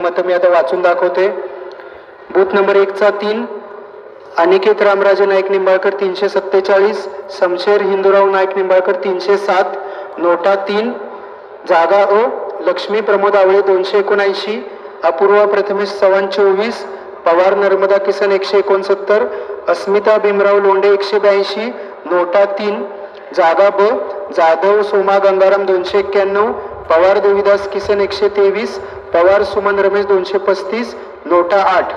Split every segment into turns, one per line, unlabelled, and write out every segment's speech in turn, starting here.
मतं मी आता वाचून दाखवते. बूथ नंबर एकचा तीन अनिकेत रामराजे नाईक निंबाळकर तीनशे सत्तेचाळीस समशेर हिंदूराव नाईक निंबाळकर तीनशे सात नोटा तीन जागा अ लक्ष्मी प्रमोद आवळे दोनशे एकोणऐंशी अपूर्वा प्रथमेश चव्हाण चोवीस पवार नर्मदा किसन एकशे एकोणसत्तर अस्मिता भीमराव लोंढे एकशे ब्याऐंशी नोटा तीन जागा ब जाधव सोमा गंगाराम दोनशे एक्क्याण्णव पवार देविदास किसन एकशे तेवीस पवार सुमन रमेश दोनशे पस्तीस नोटा आठ.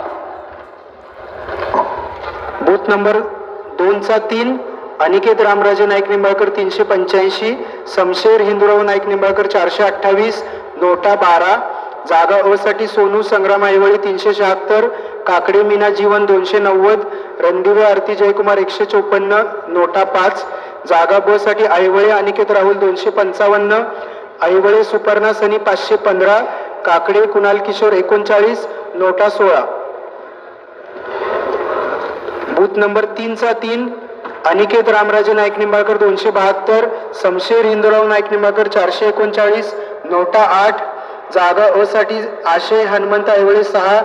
बूथ नंबर दोनचा तीन अनिकेत रामराजे नाईक निंबाळकर तीनशे पंच्याऐंशी समशेर हिंदुराव नाईक निंबाळकर चारशे अठ्ठावीस नोटा बारा. जागा अ सोनू संग्राम ऐवळी तीनशे शहात्तर काकडे मीना जीवन दोनशे नव्वद रणदिवे आरती जयकुमार एकशे चोपन्न नोटा पाच. जागा ब साठी ऐवळे अनिकेत राहुल दोनशे पंचावन्न ऐवळे सुपर्णा सनी पाचशे पंधरा काकडे कुणाल किशोर एकोणचाळीस नोटा सोळा. बूथ नंबर तीनचा तीन अनिकेत रामराजे नाईक निंबाळकर दोनशे बहात्तर समशेर हिंदूराव नाईक निंबाळकर चारशे एकोणचाळीस नोटा आठ जागा अ साठी आशय हनुमंत ऐवळे सहा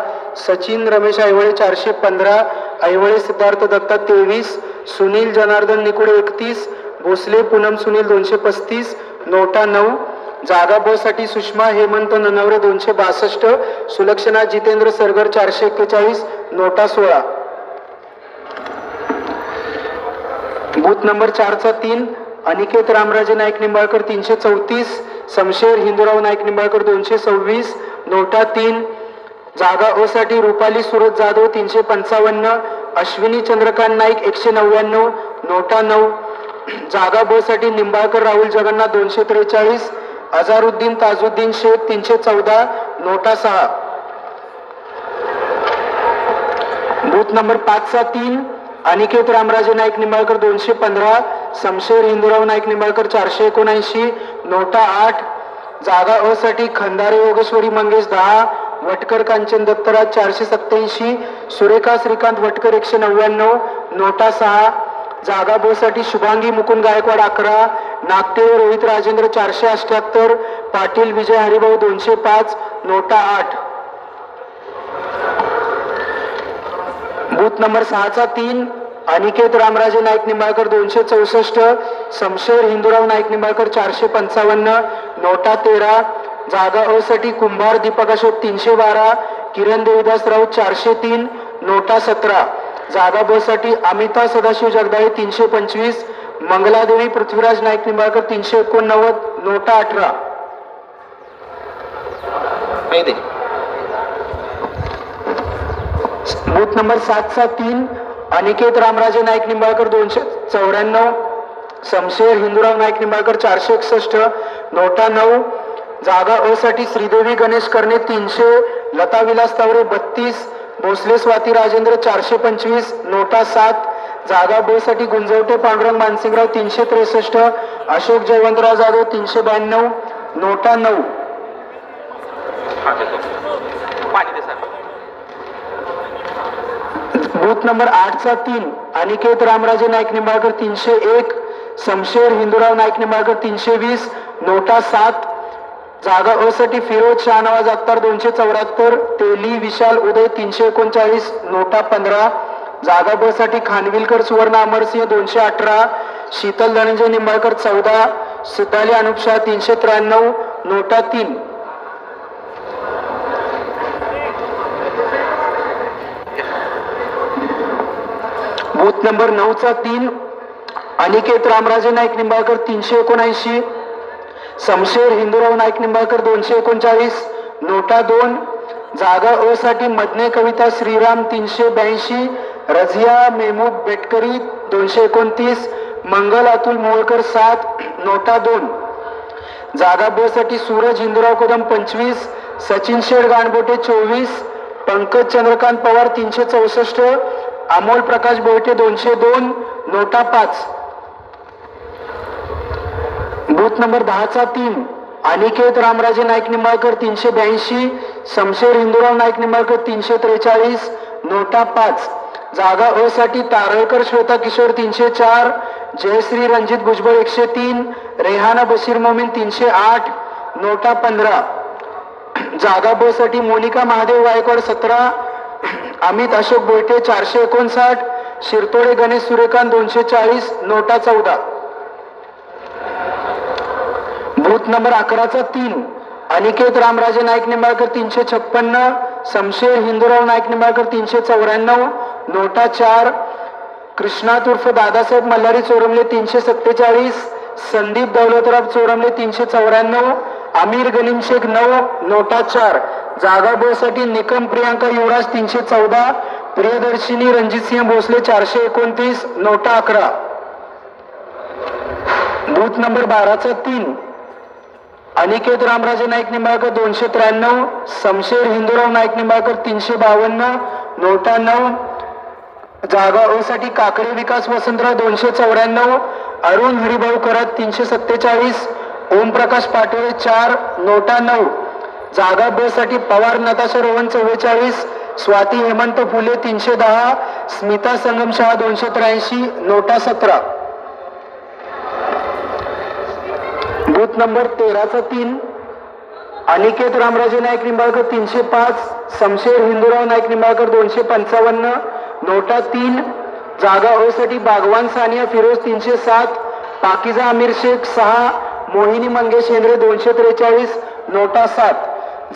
सचिन रमेश ऐवळे चारशे पंधरा ऐवळे सिद्धार्थ दत्ता तेवीस सुनील जनार्दन निकुडे एकतीस भोसले पूनम सुनील दोनशे पस्तीस नोटा नऊ जागा ब सुषमा हेमंत ननवरे दोनशे बासष्ट सुलक्षणा जितेंद्र सरगर चारशे एक्केचाळीस नोटा सोळा. बूथ नंबर चारचा तीन अनिकेत रामराजे नाईक निंबाळकर तीनशे चौतीस समशेर हिंदूराव नाईक निंबाळकर दोनशे सव्वीस नोटा तीन जागा अ रुपाली सुरत जाधव तीनशे पंचावन्न अश्विनी चंद्रकांत नाईक एकशे नव्याण्णव नोटा नऊ. जागा ब साठी निंबाळकर राहुल जगन्नाथ दोनशे त्रेचाळीस अझारुद्दीन ताजुद्दीन शेख तीनशे चौदा नोटा सहा. बूथ नंबर पाच सहा तीन अनिकेत रामराजे नाईक निंबाळकर दोनशे पंधरा समशेर हिंदूराव नाईक निंबाळकर चारशे एकोणऐंशी नोटा आठ. जागा अ साठी खंदारे योगेश्वरी मंगेश दहा वटकर कांचन दत्तराज चारशे सत्याऐंशी सुरेखा श्रीकांत वटकर एकशे नव्याण्णव नोटा सहा. जागा ब साठी शुभांगी मुकुंद गायकवाड अकरा नागटे रोहित राजेंद्र चारशे अष्ट्याहत्तर पाटील विजय हरिभाऊ दोनशे पाच नोटा आठ. बूथ नंबर सहाचा तीन अनिकेत रामराजे नाईक निंबाळकर दोनशे चौसष्ट समशेर हिंदूराव नाईक निंबाळकर चारशे पंचावन्न नोटा तेरा जागा असाठी कुंभार दीपक अशोक तीनशे बारा किरण देवीदास राऊत चारशे तीन नोटा सतरा. जागा ब साठी अमिता सदाशिव जगदाळे तीनशे पंचवीस मंगलादेवी पृथ्वीराज नाईक निंबाळकर तीनशे एकोणनव्वद नोटा अठरा. बूथ नंबर सातचा तीन अनिकेत रामराजे नाईक निंबाळकर दोनशे चौऱ्याण्णव समशेर हिंदूराव नाईक निंबाळकर चारशे एकसष्ट नोटा नऊ जागा अ साठी श्रीदेवी गणेश करणे तीनशे लता विलास तावरे बत्तीस भोसले स्वाती राजेंद्र चारशे पंचवीस नोटा सात जागा ब साठी गुंजवटे पांडुरंग मानसिंगराव तीनशे त्रेसष्ट अशोक जयवंतराव जाधव तीनशे ब्याण्णव नोटा नऊ. बूथ नंबर आठचा तीन अनिकेत रामराजे नाईक निंबाळकर तीनशे एक समशेर हिंदूराव नाईक निंबाळकर तीनशे वीस नोटा सात जागा अ साठी फिरोज शहानवाज अख्तर दोनशे चौऱ्याहत्तर तेली विशाल उदय तीनशे एकोणचाळीस नोटा पंधरा जागा ब साठी खानविलकर सुवर्ण अमरसिंह दोनशे अठरा शीतल धनंजय निंबाळकर चौदा सिद्धाली अनुपशा तीनशे त्र्याण्णव नोटा तीन. बूथ नंबर नऊचा तीन अनिकेत रामराजे नाईक निंबाळकर तीनशे एकोणऐंशी समशेर हिंदूराव नाईक निंबाळकर दोनशे एकोणचाळीस नोटा दोन जागा अ साठी मदने कविता श्रीराम तीनशे ब्याऐंशी रझिया मेमू बेटकरी दोनशे एकोणतीस मंगल अतुल मोळकर सात नोटा दोन. जागा ब सूरज हिंदूराव कदम पंचवीस. सचिन शेड गाणबोटे चोवीस. पंकज चंद्रकांत पवार तीनशे चौसष्ट. अमोल प्रकाश बोयटे दोनशे दोन. नोटा पाच. बूथ नंबर दहाचा तीन. अनिकेत रामराजे नाईक निंबाळकर तीनशे ब्याऐंशी. शमशेर हिंदूराव नाईक निंबाळकर तीनशे त्रेचाळीस. नोटा पाच. जागा अ साठी तारळकर श्वेता किशोर तीनशे चार जयश्री रणजित भुजबळ एकशे तीन रेहाना बशीर मोमीन तीनशे आठ नोटा पंधरा. जागा ब साठी मोनिका महादेव गायकवाड सतरा अमित अशोक बोयटे चारशे एकोणसाठ शिरतोडे गणेश सूर्यकांत दोनशे चाळीस नोटा चौदा. बूथ नंबर अकराचा तीन अनिकेत रामराजे नाईक निंबाळकर तीनशे छप्पन्न शमशेर हिंदूराव नाईक निंबाळकर तीनशे चौऱ्याण्णव नोटा चार कृष्णात उर्फ दादासाहेब मल्हारी चोरमले तीनशे सत्तेचाळीस संदीप दौलतराव चोरमले तीनशे चौऱ्याण्णव आमिर गनीम शेख नऊ नोटा चार. जागा निकम प्रियांका युवराज तीनशे चौदा प्रियदर्शिनी रणजितसिंह भोसले चारशे एकोणतीस नोटा अकरा. बूथ नंबर बाराचा तीन. अनिकेत रामराजे नाईक निंबाळकर दोनशे त्र्याण्णव समशेर हिंदूराव नाईक निंबाळकर तीनशे बावन्न नोटा नऊ जागा ओ साठी काकडे विकास वसंतराव दोनशे चौऱ्याण्णव अरुण हरिभाऊ करत तीनशे सत्तेचाळीस ओमप्रकाश पाटोळे चार नोटा नऊ. जागा ब साठी पवार नताशा रोहन चव्वेचाळीस स्वाती हेमंत फुले तीनशे दहा स्मिता संगमशाह दोनशे त्र्याऐंशी नोटा सतरा. बूथ नंबर तेराचा तीन अनिकेत रामराजे नाईक निंबाळकर तीनशे पाच शमशेर हिंदूराव नाईक निंबाळकर दोनशे पंचावन्न नोटा तीन जागा ओ बागवान सानिया फिरोज तीनशे सात पाकिजा आमिर शेख सहा मोहिनी मंगेश हेंद्रे दोनशे त्रेचाळीस नोटा सात.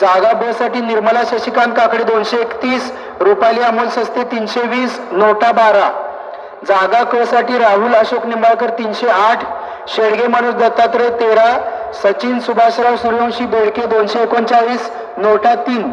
जागा ब साठी निर्मला शशिकांत काकडे दोनशे एकतीस रुपाली अमोल सस्ते तीनशे वीस नोटा बारा. जागा क साठी राहुल अशोक निंबाळकर तीनशे आठ शेडगे मनोज दत्तात्रय तेरा सचिन सुभाषराव सूर्यवंशी बेडके दोनशे एकोणचाळीस नोटा तीन.